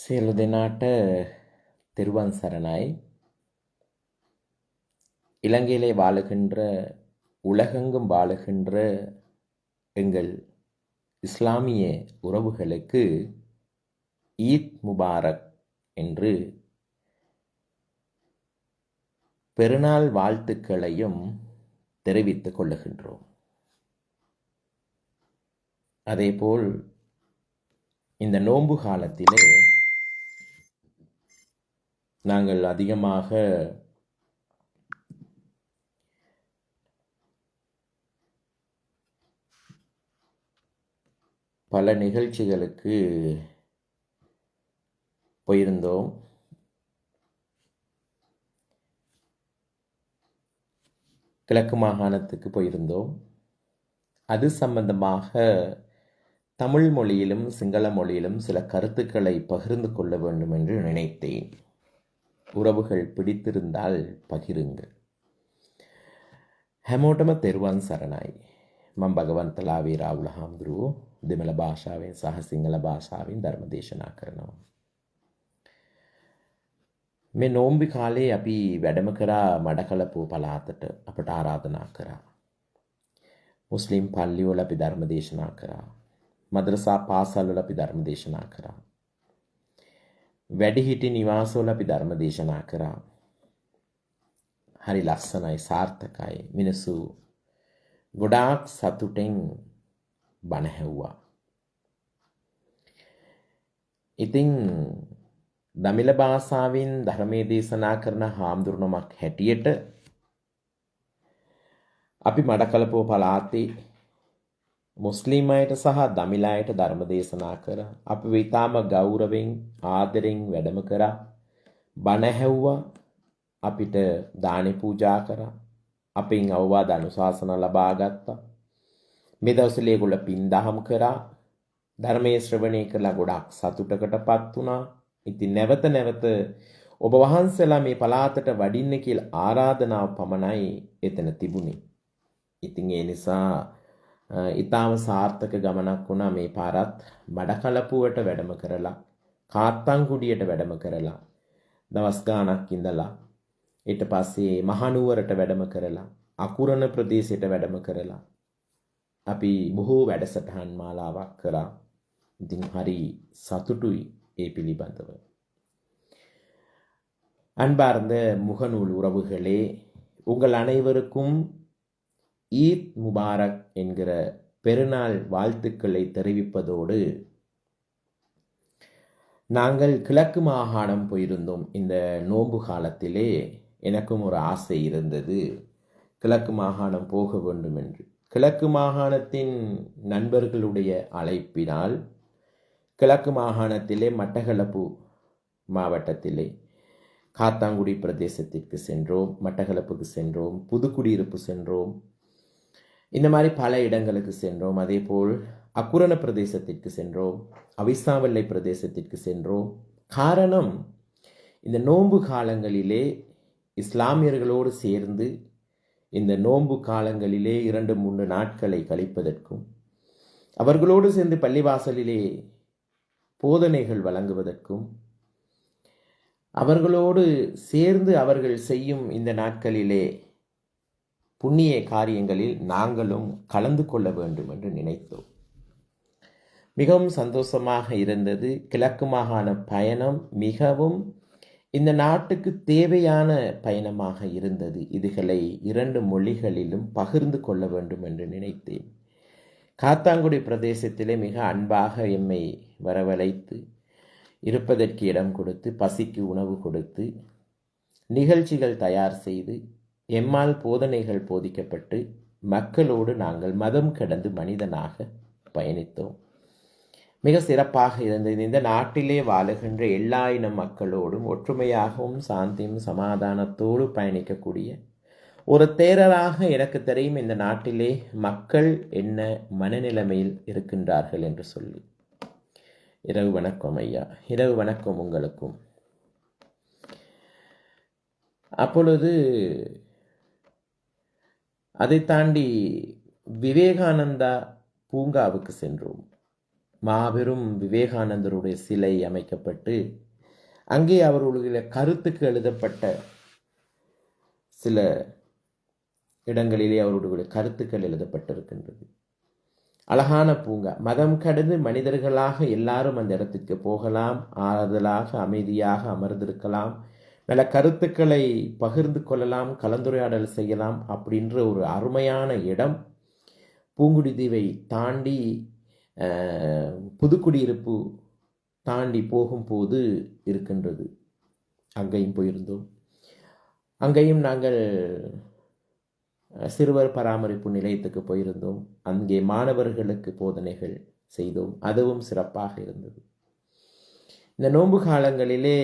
සියලු දෙනාට තෙරුවන් சரணாய் இலங்கையிலே வாழுகின்ற உலகெங்கும் வாழுகின்ற எங்கள் இஸ்லாமிய உறவுகளுக்கு ஈத் முபாரக் என்று பெருநாள் வாழ்த்துக்களையும் தெரிவித்துக் கொள்ளுகின்றோம் அதேபோல் இந்த நோன்பு காலத்திலே நாங்கள் அதிகமாக பல நிகழ்ச்சிகளுக்கு போயிருந்தோம். கிழக்கு மாகாணத்துக்கு போயிருந்தோம். அது சம்பந்தமாக தமிழ் மொழியிலும் சிங்கள மொழியிலும் சில கருத்துக்களை பகிர்ந்து கொள்ள வேண்டும் என்று நினைத்தேன். உறவுகள் பிடித்திருந்தால் பகிருங்கள் හැමෝටම තෙරුවන් සරණයි. මම භගවන්ත ලාවේ රාහුල හාමුදුරුවෝ දෙමළ භාෂාවෙන් සහ සිංහල භාෂාවෙන් ධර්ම දේශනා කරනවා. මේ නෝම්බි කාලේ අපි වැඩම කරා මඩකලපුව පළාතට අපට ආරාධනා කරා. මුස්ලිම් පල්ලිවල අපි ධර්ම දේශනා කරා. මද්‍රසා පාසල්වල අපි ධර්ම දේශනා කරා. වැඩිහිටි නිවාසවල අපි ධර්ම දේශනා කරා. හරි ලස්සනයි සාර්ථකයි මිනිස්සු ගොඩාක් සතුටෙන් බණ හැව්වා. ඉතින් දමිළ භාෂාවෙන් ධර්මයේ දේශනා කරන හාමුදුරුවනමක් හැටියට අපි මඩකලපුව පළාතේ මුස්ලිම් අයට සහ දමිළ අයට ධර්ම දේශනා කරා. අපි ඊටාම ගෞරවයෙන් ආදරෙන් වැඩම කරා. බණ ඇහුවා. අපිට දානි පූජා කරා. අපෙන් අවවාද අනුශාසනා ලබා ගත්තා. මේ දවස්වල ඒගොල්ල පින් දහම් කරා. ධර්මයේ ශ්‍රවණය කළා ගොඩක් සතුටකටපත් වුණා. ඉතින් නැවත නැවත ඔබ වහන්සේලා මේ පළාතට වඩින්න කියලා ආරාධනාව පමණයි එතන තිබුණේ. ඉතින් ඒ නිසා ඉතාම සාර්ථක ගමනක් වුණා මේ පාරත් බඩකලපුවට වැඩම කරලා කාත්තංකුඩියට වැඩම කරලා දවස් ගාණක් ඉඳලා ඊට පස්සේ මහනුවරට වැඩම කරලා අකුරණ ප්‍රදේශයට වැඩම කරලා අපි බොහෝ වැඩසටහන් මාලාවක් කරා. ඉතින් හරි සතුටුයි ඒ පිළිබඳව. அன்பார்ந்த முகநூல் உறவுகளே உங்கள் அனைவருக்கும் ஈத் முபாரக் என்கிற பெருநாள் வாழ்த்துக்களை தெரிவிப்பதோடு நாங்கள் கிழக்கு மாகாணம் போயிருந்தோம். இந்த நோன்பு காலத்திலே எனக்கும் ஒரு ஆசை இருந்தது. கிழக்கு மாகாணம் போக வேண்டும் என்று கிழக்கு மாகாணத்தின் நண்பர்களுடைய அழைப்பினால் கிழக்கு மாகாணத்திலே மட்டக்களப்பு மாவட்டத்திலே காத்தாங்குடி பிரதேசத்திற்கு சென்றோம் மட்டக்களப்புக்கு சென்றோம் புதுக்குடியிருப்பு சென்றோம். இந்த மாதிரி பல இடங்களுக்கு சென்றோம். அதேபோல் அக்குரண பிரதேசத்திற்கு சென்றோம். அவிசாவல்லை பிரதேசத்திற்கு சென்றோம். காரணம் இந்த நோன்பு காலங்களிலே இஸ்லாமியர்களோடு சேர்ந்து இந்த நோன்பு காலங்களிலே இரண்டு மூன்று நாட்களை கழிப்பதற்கும் அவர்களோடு சேர்ந்து பள்ளிவாசலிலே போதனைகள் வழங்குவதற்கும் அவர்களோடு சேர்ந்து அவர்கள் செய்யும் இந்த நாட்களிலே புண்ணிய காரியங்களில் நாங்களும் கலந்து கொள்ள வேண்டும் என்று நினைத்தோம். மிகவும் சந்தோஷமாக இருந்தது. கிழக்கு மாகாண பயணம் மிகவும் இந்த நாட்டுக்கு தேவையான பயணமாக இருந்தது. இதுகளை இரண்டு மொழிகளிலும் பகிர்ந்து கொள்ள வேண்டும் என்று நினைத்தேன். காத்தாங்குடி பிரதேசத்திலே மிக அன்பாக எம்மை வரவழைத்து இருப்பதற்கு இடம் கொடுத்து பசிக்கு உணவு கொடுத்து நிகழ்ச்சிகள் தயார் செய்து எம்மால் போதனைகள் போதிக்கப்பட்டு மக்களோடு நாங்கள் மதம் கடந்து மனிதனாக பயணித்தோம். மிக சிறப்பாக இருந்தது. இந்த நாட்டிலே வாழுகின்ற எல்லா இன மக்களோடும் ஒற்றுமையாகவும் சாந்தியும் சமாதானத்தோடு பயணிக்கக்கூடிய ஒரு தேரராக எனக்கு தெரியும். இந்த நாட்டிலே மக்கள் என்ன மனநிலைமையில் இருக்கின்றார்கள் என்று சொல்லி. இரவு வணக்கம் ஐயா. இரவு வணக்கம் உங்களுக்கும். அப்பொழுது அதை தாண்டி விவேகானந்தா பூங்காவுக்கு சென்றோம். மாபெரும் விவேகானந்தருடைய சிலை அமைக்கப்பட்டு அங்கே அவர்களுடைய கருத்துக்கு எழுதப்பட்ட சில இடங்களிலே அவருடைய கருத்துக்கள் எழுதப்பட்டிருக்கின்றது. அழகான பூங்கா. மதம் கடந்து மனிதர்களாக எல்லாரும் அந்த இடத்துக்கு போகலாம். ஆறுதலாக அமைதியாக அமர்ந்திருக்கலாம். நல்ல கருத்துக்களை பகிர்ந்து கொள்ளலாம் கலந்துரையாடல் செய்யலாம் அப்படின்ற ஒரு அருமையான இடம். பூங்குடி தீவை தாண்டி புதுக்குடியிருப்பு தாண்டி போகும்போது இருக்கின்றது. அங்கேயும் போயிருந்தோம். அங்கேயும் நாங்கள் சிறுவர் பராமரிப்பு நிலையத்துக்கு போயிருந்தோம். அங்கே மாணவர்களுக்கு போதனைகள் செய்தோம். அதுவும் சிறப்பாக இருந்தது. இந்த நோன்பு காலங்களிலே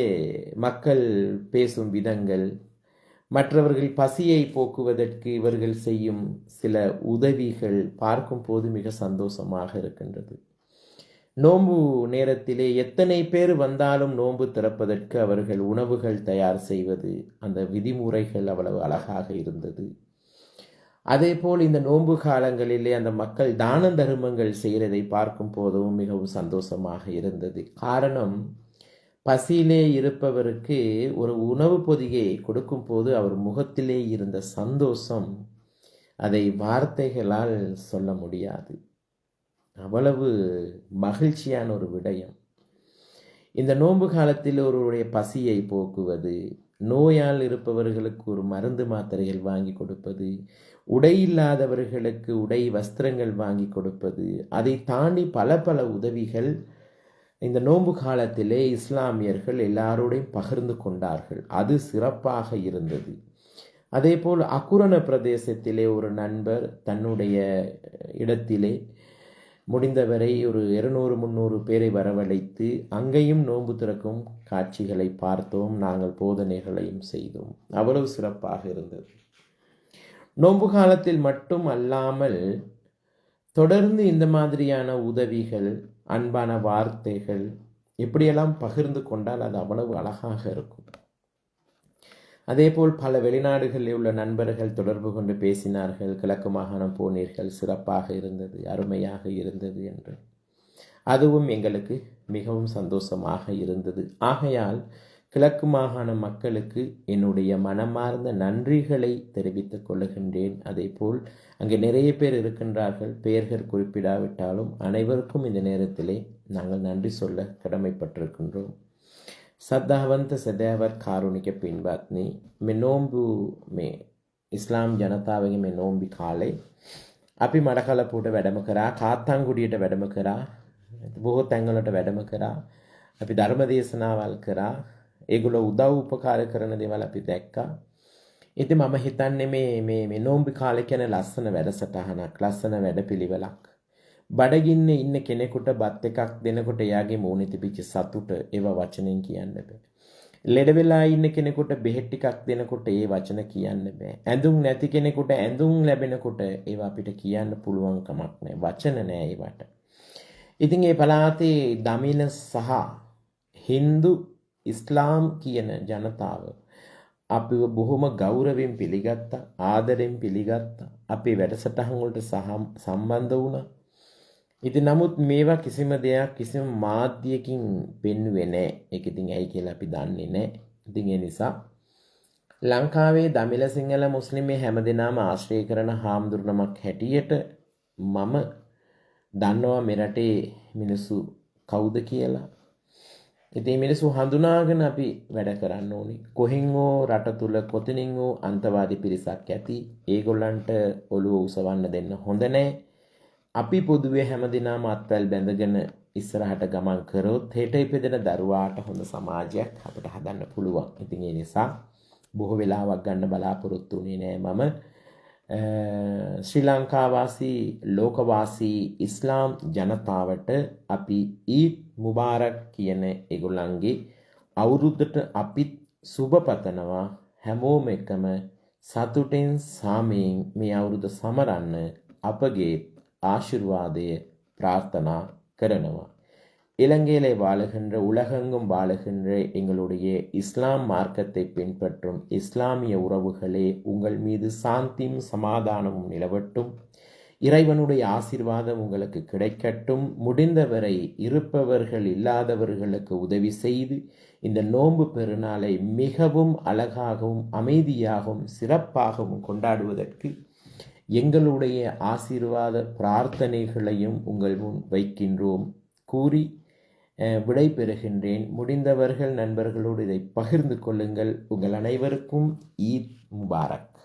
மக்கள் பேசும் விதங்கள் மற்றவர்கள் பசியை போக்குவதற்கு இவர்கள் செய்யும் சில உதவிகள் பார்க்கும்போது மிக சந்தோஷமாக இருக்கின்றது. நோன்பு நேரத்திலே எத்தனை பேர் வந்தாலும் நோன்பு திறப்பதற்கு அவர்கள் உணவுகள் தயார் செய்வது அந்த விதிமுறைகள் அவ்வளவு அழகாக இருந்தது. அதேபோல் இந்த நோன்பு காலங்களிலே அந்த மக்கள் தான தர்மங்கள் செய்கிறதை பார்க்கும் போதும் மிகவும் சந்தோஷமாக இருந்தது. காரணம் பசியிலே இருப்பவருக்கு ஒரு உணவு பொதிகை கொடுக்கும் போது அவர் முகத்திலே இருந்த சந்தோஷம் அதை வார்த்தைகளால் சொல்ல முடியாது. அவ்வளவு மகிழ்ச்சியான ஒரு விடயம். இந்த நோன்பு காலத்தில் ஒருவருடைய பசியை போக்குவது நோயால் இருப்பவர்களுக்கு ஒரு மருந்து மாத்திரைகள் வாங்கி கொடுப்பது உடை இல்லாதவர்களுக்கு உடை வஸ்திரங்கள் வாங்கி கொடுப்பது அதை தாண்டி பல பல உதவிகள் இந்த நோன்பு காலத்திலே இஸ்லாமியர்கள் எல்லாரோடையும் பகிர்ந்து கொண்டார்கள். அது சிறப்பாக இருந்தது. அதேபோல் அக்குரண பிரதேசத்திலே ஒரு நண்பர் தன்னுடைய இடத்திலே முடிந்தவரை ஒரு இருநூறு முந்நூறு பேரை வரவழைத்து அங்கேயும் நோன்பு திறக்கும் காட்சிகளை பார்த்தோம். நாங்கள் போதனைகளையும் செய்தோம். அவ்வளவு சிறப்பாக இருந்தது. நோன்பு காலத்தில் மட்டும் அல்லாமல் தொடர்ந்து இந்த மாதிரியான உதவிகள் அன்பான வார்த்தைகள் இப்படியெல்லாம் பகிர்ந்து கொண்டால் அது அவ்வளவு அழகாக இருக்கும். அதேபோல் பல வெளிநாடுகளில் உள்ள நண்பர்கள் தொடர்பு கொண்டு பேசினார்கள் கிழக்கு மாகாணம் போனீர்கள் சிறப்பாக இருந்தது அருமையாக இருந்தது என்று. அதுவும் எங்களுக்கு மிகவும் சந்தோஷமாக இருந்தது. ஆகையால் கிழக்கு மாகாண மக்களுக்கு என்னுடைய மனமார்ந்த நன்றிகளை தெரிவித்துக் கொள்ளுகின்றேன் அதேபோல் அங்கே நிறைய பேர் இருக்கின்றார்கள் பெயர்கள் குறிப்பிடாவிட்டாலும் அனைவருக்கும் இந்த நேரத்திலே நாங்கள் நன்றி சொல்ல கடமைப்பட்டிருக்கின்றோம் සද්ධාවන්ත සැදෑවත් කාරුණික පින්වත්නි මේ නෝම්බු මේ ඉස්ලාම් ජනතාවගේ මේ නෝම්බි කාලේ අපි මඩකලපුට වැඩම කරා කාත්තංගුඩියට වැඩම කරා බොහෝ තැන්වලට වැඩම කරා අපි ධර්ම දේශනාවල් කරා ඒගොල්ලෝ උදව් උපකාර කරන දේවල් අපි දැක්කා ඉතින් මම හිතන්නේ මේ මේ මේ නෝම්බි කාලේ කියන්නේ ලස්සන වැඩසටහනක් ලස්සන වැඩපිළිවෙලක් බඩගින්න ඉන්න කෙනෙකුට බත් එකක් දෙනකොට එයාගේ මූණේ තිබිච්ච සතුට ඒවා වචනෙන් කියන්න බෑ. ලෙඩ වෙලා ඉන්න කෙනෙකුට බෙහෙත් ටිකක් දෙනකොට ඒ වචන කියන්න බෑ. ඇඳුම් නැති කෙනෙකුට ඇඳුම් ලැබෙනකොට ඒවා අපිට කියන්න පුළුවන් කමක් නෑ. වචන නෑ ඒවට. ඉතින් ඒ පළාතේ දමින සහ හින්දු ඉස්ලාම් කියන ජනතාව අපිව බොහොම ගෞරවයෙන් පිළිගත්තා ආදරෙන් පිළිගත්තා අපේ වැඩසටහන් වලට සම්බන්ධ වුණා ඉතින් නමුත් මේවා කිසිම දෙයක් කිසිම මාධ්‍යකින් පෙන්වුවේ නැහැ. ඒක ඉතින් ඇයි කියලා අපි දන්නේ නැහැ. ඉතින් ඒ නිසා ලංකාවේ දමිළ සිංහල මුස්ලිම් මේ හැමදෙනාම ආශ්‍රය කරන හාමුදුරුවමක් හැටියට මම දන්නවා මෙරටේ මිනිස්සු කවුද කියලා. ඉතින් මිනිස්සු හඳුනාගෙන අපි වැඩ කරන්න ඕනේ. කොහෙන් හෝ රට තුල කොතනින් හෝ අන්තවාදී පිරිසක් ඇති. ඒගොල්ලන්ට ඔළුව උසවන්න දෙන්න හොඳ නැහැ. අපි පොදුවේ හැමදිනාම අත්වැල් බැඳගෙන ඉස්සරහට ගමන් කරොත් හෙට ඉපදෙන දරුවාට හොඳ සමාජයක් අපිට හදන්න පුළුවන්. ඉතින් ඒ නිසා බොහෝ වෙලාවක් ගන්න බලාපොරොත්තු වෙන්නේ නෑ මම ශ්‍රී ලංකාවාසී ලෝකවාසී ඉස්ලාම් ජනතාවට අපි ඊත් මුබාරක් කියන ඒගොල්ලන්ගේ අවුරුද්දට අපිත් සුබපතනවා හැමෝම එකම සතුටෙන් සාමයෙන් මේ අවුරුද්ද සමරන්න අපගේ ආශිර්වාදය ප්‍රාර්ථනා කරනවා. இலங்கையிலே வாழுகின்ற உலகெங்கும் வாழுகின்ற எங்களுடைய இஸ்லாம் மார்க்கத்தை பின்பற்றும் இஸ்லாமிய உறவுகளே உங்கள் மீது சாந்தியும் சமாதானமும் நிலவட்டும். இறைவனுடைய ஆசீர்வாதம் உங்களுக்கு கிடைக்கட்டும். முடிந்தவரை இருப்பவர்கள் இல்லாதவர்களுக்கு உதவி செய்து இந்த நோன்பு பெருநாளை மிகவும் அழகாகவும் அமைதியாகவும் சிறப்பாகவும் கொண்டாடுவதற்கு எங்களுடைய ஆசீர்வாத பிரார்த்தனைகளையும் உங்கள் முன் வைக்கின்றோம். கூறி விடை பெறுகின்றேன். முடிந்தவர்கள் நண்பர்களோடு இதை பகிர்ந்து கொள்ளுங்கள். உங்கள் அனைவருக்கும் ஈத் முபாரக்.